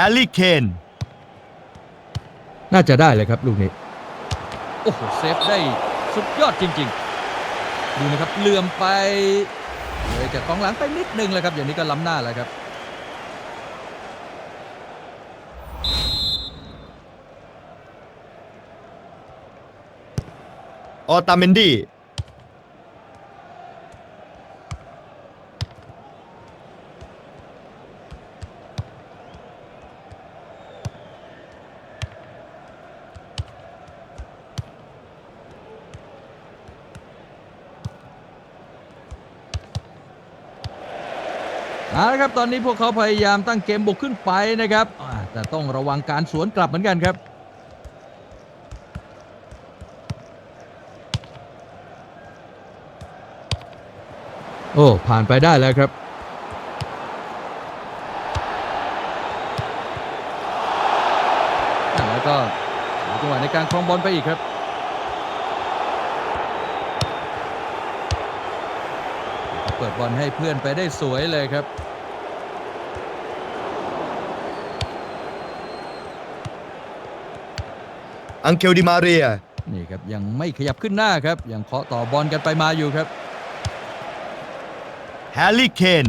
แฮร์รี่เคนน่าจะได้เลยครับลูกนี้ โอ้โหเซฟได้สุดยอดจริง ๆ ดูนะครับเหลื่อมไปเลยจากกองหลังไปนิดนึงเลยครับ อย่างนี้ก็ล้ำหน้าแล้วครับ ออตาเมนดี้ เอาละครับ ตอนนี้พวกเขาพยายามตั้งเกมบุกขึ้นไปนะครับแต่ต้องระวังการสวนกลับเหมือนกันครับ โอ้ ผ่านไปได้แล้วครับแล้วก็จังหวะในการครองบอลไปอีกครับเปิดบอลให้เพื่อนไปได้สวยเลยครับ อังเคลดิมาเรีย นี่ครับยังไม่ขยับขึ้นหน้าครับ ยังเคาะต่อบอลกันไปมาอยู่ครับแฮร์รี่เคน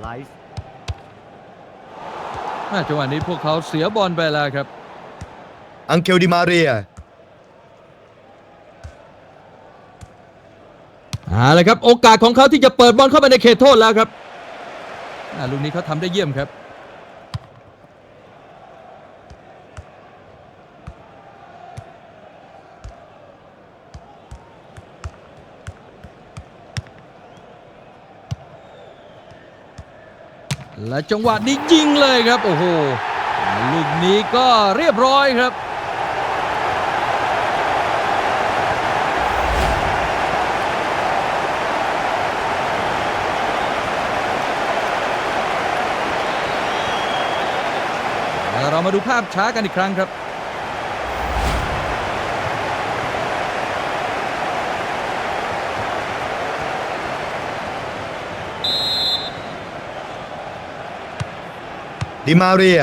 ไลฟ์อ่าจังหวะนี้พวกเขาเสียบอลไปแล้วครับ อังเคลดิมาเรีย เอาละครับ โอกาสของเขาที่จะเปิดบอลเข้าไปในเขตโทษแล้วครับลูกนี้เขาทำได้เยี่ยมครับ และจังหวะนี้ยิงเลยครับ โอ้โห ลูกนี้ก็เรียบร้อยครับ แล้วเรา มาดูภาพช้ากันอีกครั้งครับ ดิมาเรีย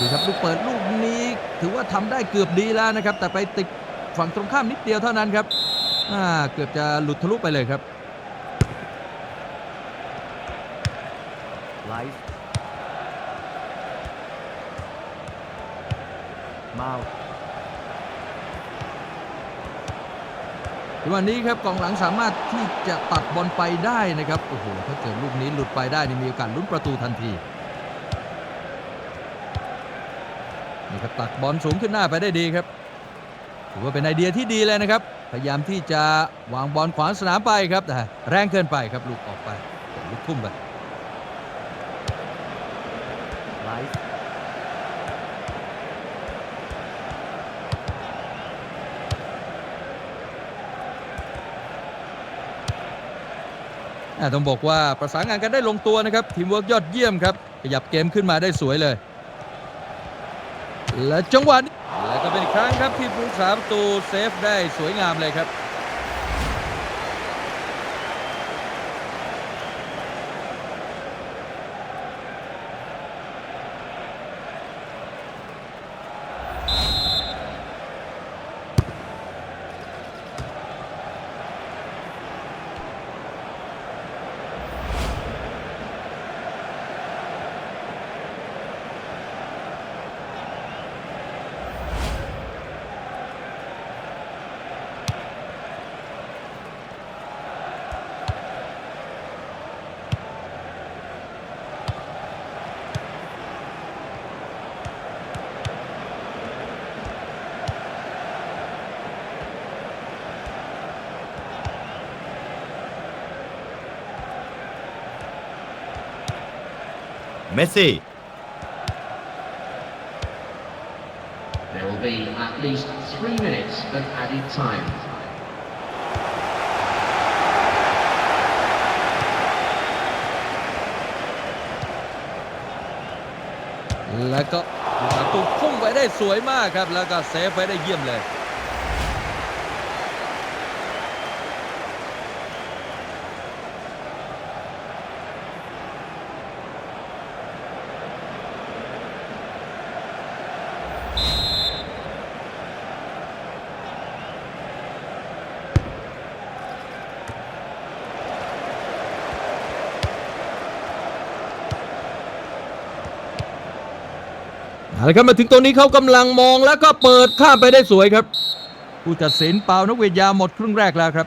ดูครับลูกเปิดลูกนี้ถือว่าทำ ได้เกือบดีแล้วนะครับ แต่ไปติดฝั่งตรงข้ามนิดเดียวเท่านั้นครับอ่าเกือบจะหลุดทะลุไปเลยครับไลฟ์มาวันนี้ครับกองหลังสามารถที่จะตัดบอลไปได้นะครับโอ้โหถ้าเกิดลูกนี้หลุดไปได้นี่มีโอกาสลุ้นประตูทันที นี่ครับตักบอลสูงขึ้นหน้าไปได้ดีครับถือว่าเป็นไอเดียที่ดีเลยนะครับ พยายามที่จะวางบอลขวางสนามไปครับแต่แรงเกินไปครับลูกออกไปลูกทุ่มไปไลฟ์ต้องบอกว่าประสานงานกันได้ลงตัวนะครับทีมเวิร์กยอดเยี่ยมครับขยับเกมขึ้นมาได้สวยเลย และจังหวะนี้แล้วก็เป็นอีกครั้งครับที่ผู้สาประตูเซฟได้สวยงามเลยครับ เมสซี่ There will be be at least three minutes of added time. แล้วก็ประตูพุ่งไปได้สวยมากครับ แล้วก็เซฟไว้ได้เยี่ยมเลย เอาละครับมาถึงตรงนี้เขากำลังมองแล้วก็เปิดข้ามไปได้สวยครับ ผู้ตัดสินเป่านกเวียยาหมดครึ่งแรกแล้วครับ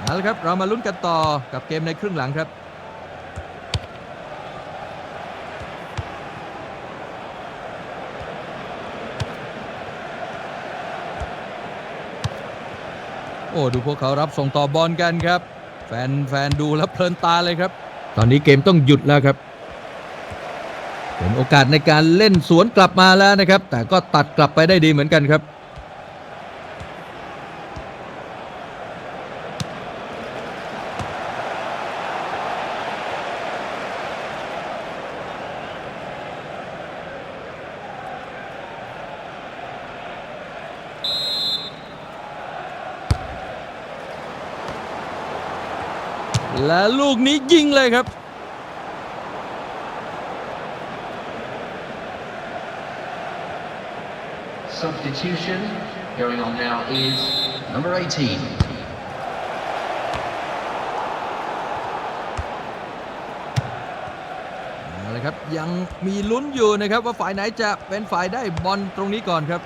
เอาละครับเรามาลุ้นกันต่อกับเกมในครึ่งหลังครับ โอ้ดูพวกเขารับส่งต่อบอลกันครับ แฟนแฟนดูแล้วเพลินตาเลยครับ ตอนนี้เกมต้องหยุดแล้วครับเป็นโอกาสในการเล่นสวนกลับมาแล้วนะครับ แต่ก็ตัดกลับไปได้ดีเหมือนกันครับ นี้ยิงเลยครับ Substitution going on now is number 18. เอาละครับ ยังมีลุ้นอยู่นะครับว่าฝ่ายไหนจะเป็นฝ่ายได้บอลตรงนี้ก่อนครับ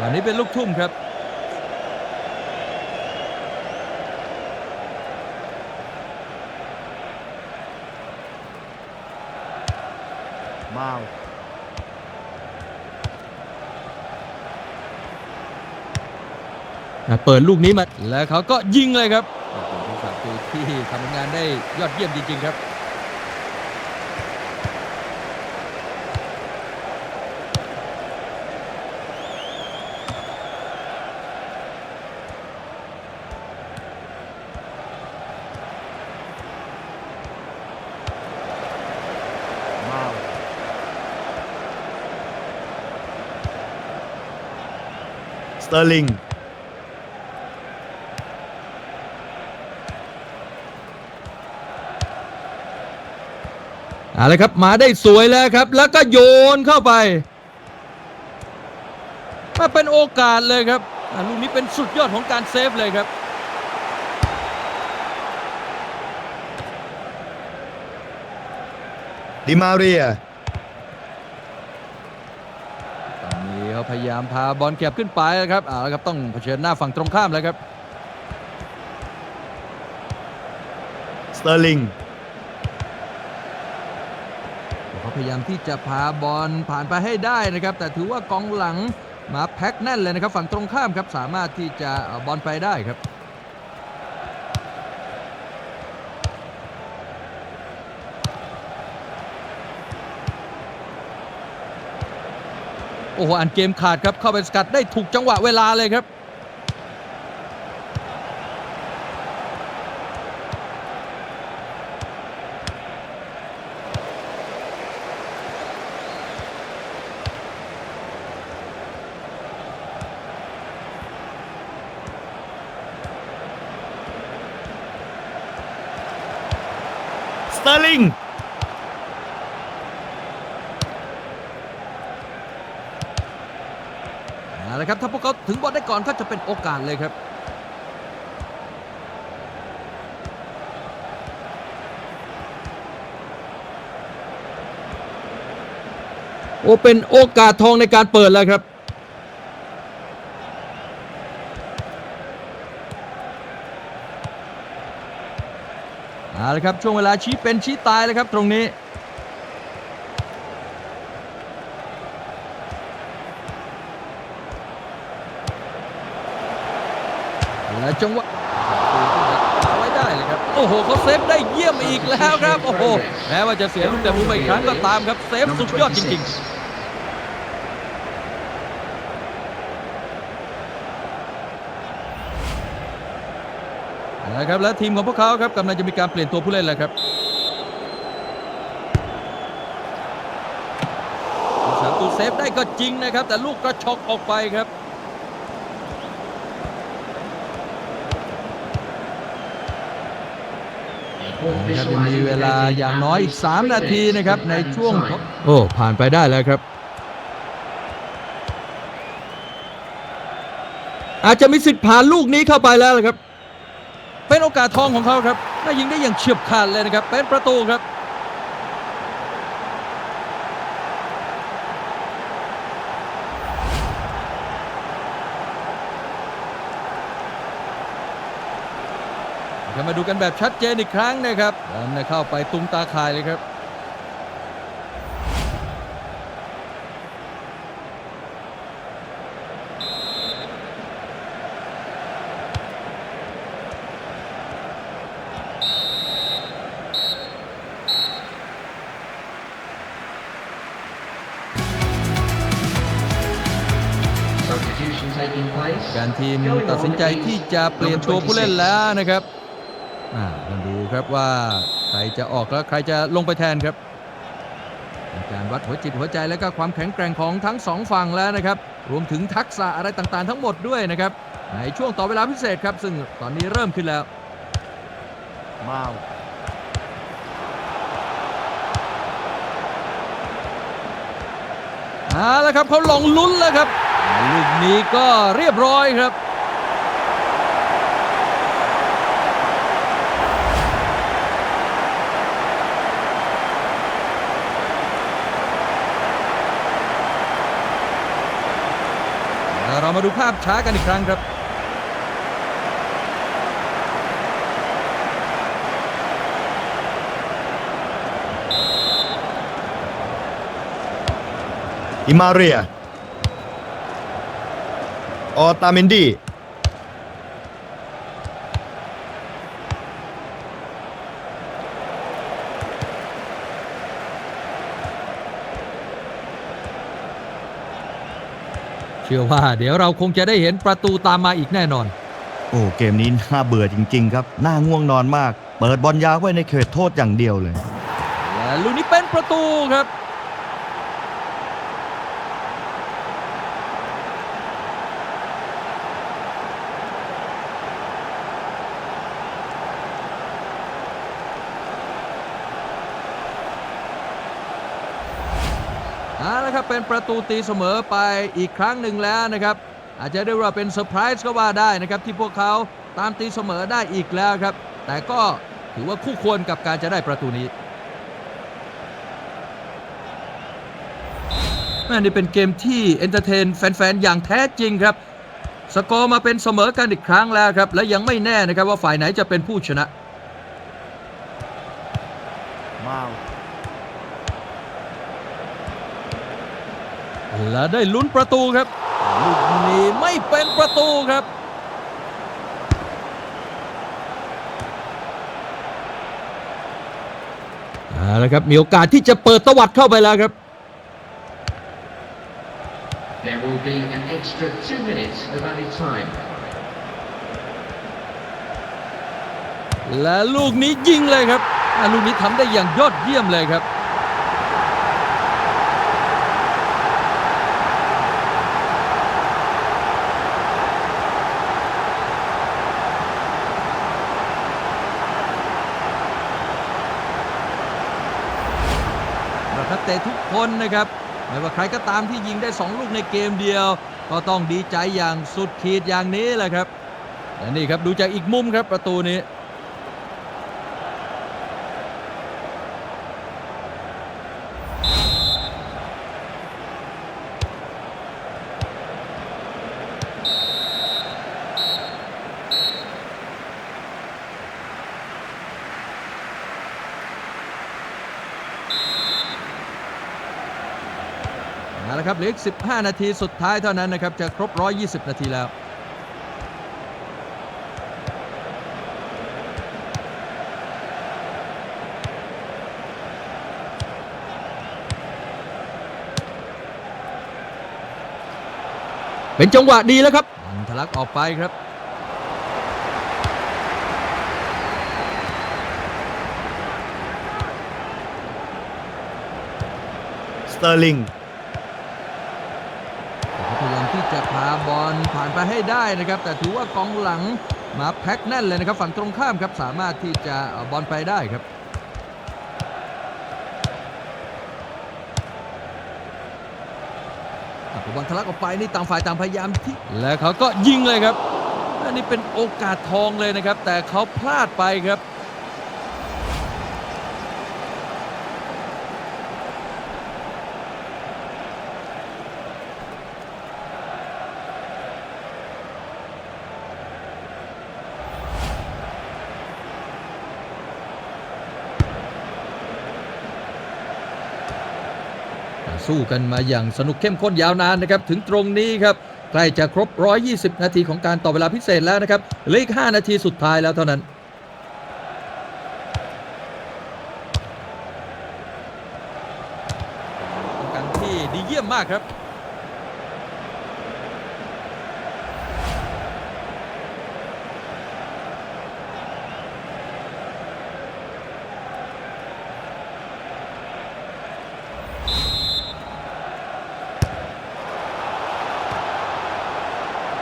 วันนี้เป็นลูกทุ่มครับ มาวเปิดลูกนี้มาและเขาก็ยิงเลยครับโอ้โหผู้สาประตูที่ทำงานได้ยอดเยี่ยมจริงๆครับ เตอร์ลิงเอาละครับมาได้สวยแล้วครับ แล้วก็โยนเข้าไป มาเป็นโอกาสเลยครับอ่าลูกนี้เป็นสุดยอดของการเซฟเลยครับดิมาเรีย ตอนนี้เขา พยายามพาบอลเก็บขึ้นไปนะครับเอาละครับต้องเผชิญหน้าฝั่งตรงข้ามแล้วครับสเตอร์ลิงเขาพยายามที่จะพาบอลผ่านไปให้ได้นะครับ แต่ถือว่ากองหลังมาแพ็คแน่นเลยนะครับ ฝั่งตรงข้ามครับสามารถที่จะเอาบอลไปได้ครับ โอ้โหอันเกมขาดครับ เข้าไปสกัดได้ถูกจังหวะเวลาเลยครับ สเตอร์ลิง เอาละครับ ถ้าพว กเขาถึงบอลได้ก่อนก็จะเป็นโอกาสเลยครับ โอ้เป็นโอกาสทองในการเปิดแล้วครับเอาละครับช่วงเวลาชี้เป็นชี้ตายเลยครับตรงนี้ และ จังหวะเอาไว้ได้เลยครับ โอ้โหเขาเซฟได้เยี่ยมอีกแล้วครับ โอ้โหแม้ว่าจะเสียลูกแต่มุมไปอีกครั้งก็ตามครับเซฟสุดยอดจริง ๆนะครับและทีมของพวกเขาครับกำลังจะมีการเปลี่ยนตัวผู้เล่นแล้วครับสามตูเซฟได้ก็จริงนะครับ แต่ลูกกระชอกออกไปครับ นะครับยังมีเวลาอย่างน้อยอีก 3 นาทีนะครับในช่วง โอ้ ผ่านไปได้แล้วครับ อาจจะมีสิทธิ์ผ่านลูกนี้เข้าไปแล้วล่ะครับ เป็นโอกาสทองของเขาครับถ้ายิงได้อย่างเฉียบขาดเลยนะครับ เป็นประตูครับ จะมาดูกันแบบชัดเจนอีกครั้งนะครับบอลเนี่ยเข้าไปตุ้มตาข่ายเลยครับ Substitution taking place. การทีมตัดสินใจที่จะเปลี่ยนตัวผู้เล่นแล้วนะครับ อ่ามาดูครับว่าใครจะออกแล้วใครจะลงไปแทนครับเป็นการวัดหัวจิตหัวใจและก็ความแข็งแกร่งของทั้งสองฝั่งแล้วนะครับ รวมถึงทักษะอะไรต่างๆ ทั้งหมดด้วยนะครับ ในช่วงต่อเวลาพิเศษครับ ซึ่งตอนนี้เริ่มขึ้นแล้วมาวเอาละครับเขาลงลุ้นแล้วครับ ลูกนี้ก็เรียบร้อยครับ เรามาดูภาพช้ากันอีกครั้งครับอิมาเรียออตาเมนดี เชื่อว่าเดี๋ยวเราคงจะได้เห็นประตูตามมาอีกแน่นอน โอ้เกมนี้น่าเบื่อจริง ๆ ครับ น่าง่วงนอนมาก เปิดบอลยาวไว้ในเขตโทษอย่างเดียวเลย และลูกนี้เป็นประตูครับ เอาละ ครับเป็นประตูตีเสมอไปอีกครั้งหนึ่งแล้วนะครับ อาจจะได้ว่าเป็นเซอร์ไพรส์ก็ว่าได้นะครับ ที่พวกเขาตามตีเสมอได้อีกแล้วครับ แต่ก็ถือว่าคู่ควรกับการจะได้ประตูนี้แม่นี่เป็นเกมที่เอนเตอร์เทนแฟนๆ อย่างแท้จริงครับ สกอร์มาเป็นเสมอกันอีกครั้งแล้วครับ และยังไม่แน่นะครับว่าฝ่ายไหนจะเป็นผู้ชนะ มาว และได้ลุ้นประตูครับลูกนี้ไม่เป็นประตูครับ เอาละครับ มีโอกาสที่จะเปิดตวัดเข้าไปแล้วครับ There will be an extra two minutes of added time. และลูกนี้ยิงเลยครับอ่าลูกนี้ทำได้อย่างยอดเยี่ยมเลยครับ นักเตะทุก คนนะครับไม่ว่าใครก็ตามที่ยิงได้ 2 ลูกในเกมเดียว ก็ต้องดีใจอย่างสุดขีดอย่างนี้แหละครับและนี่ครับดูจากอีกมุมครับประตูนี้ ครับเหลืออีก 15 นาทีสุดท้ายเท่านั้นนะครับจะครบ 120 นาทีแล้ว เป็นจังหวะดีแล้วครับทะลักออกไปครับสเตอร์ลิง ที่จะพาบอลผ่านไปให้ได้นะครับ แต่ถือว่ากองหลังมาแพ็คแน่นเลยนะครับ ฝั่งตรงข้ามครับสามารถที่จะเอาบอลไปได้ครับอะบอลทะลักออกไปนี่ต่างฝ่ายต่างพยายามที่และเขาก็ยิงเลยครับอันนี้เป็นโอกาสทองเลยนะครับ แต่เขาพลาดไปครับ สู้กันมาอย่างสนุกเข้มข้นยาวนานนะครับถึงตรงนี้ครับใกล้จะครบ 120 นาทีของการต่อเวลาพิเศษแล้วนะครับเหลืออีก 5 นาทีสุดท้ายแล้วเท่านั้น การที่ดีเยี่ยมมากครับ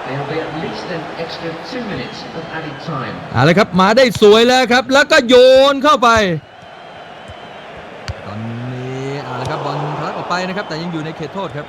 There'll be at least an extra two minutes of added time. เอาละครับมาได้สวยแล้วครับ แล้วก็โยนเข้าไป ตอนนี้เอาละครับบอลพลัดออกไปนะครับ แต่ยังอยู่ในเขตโทษครับ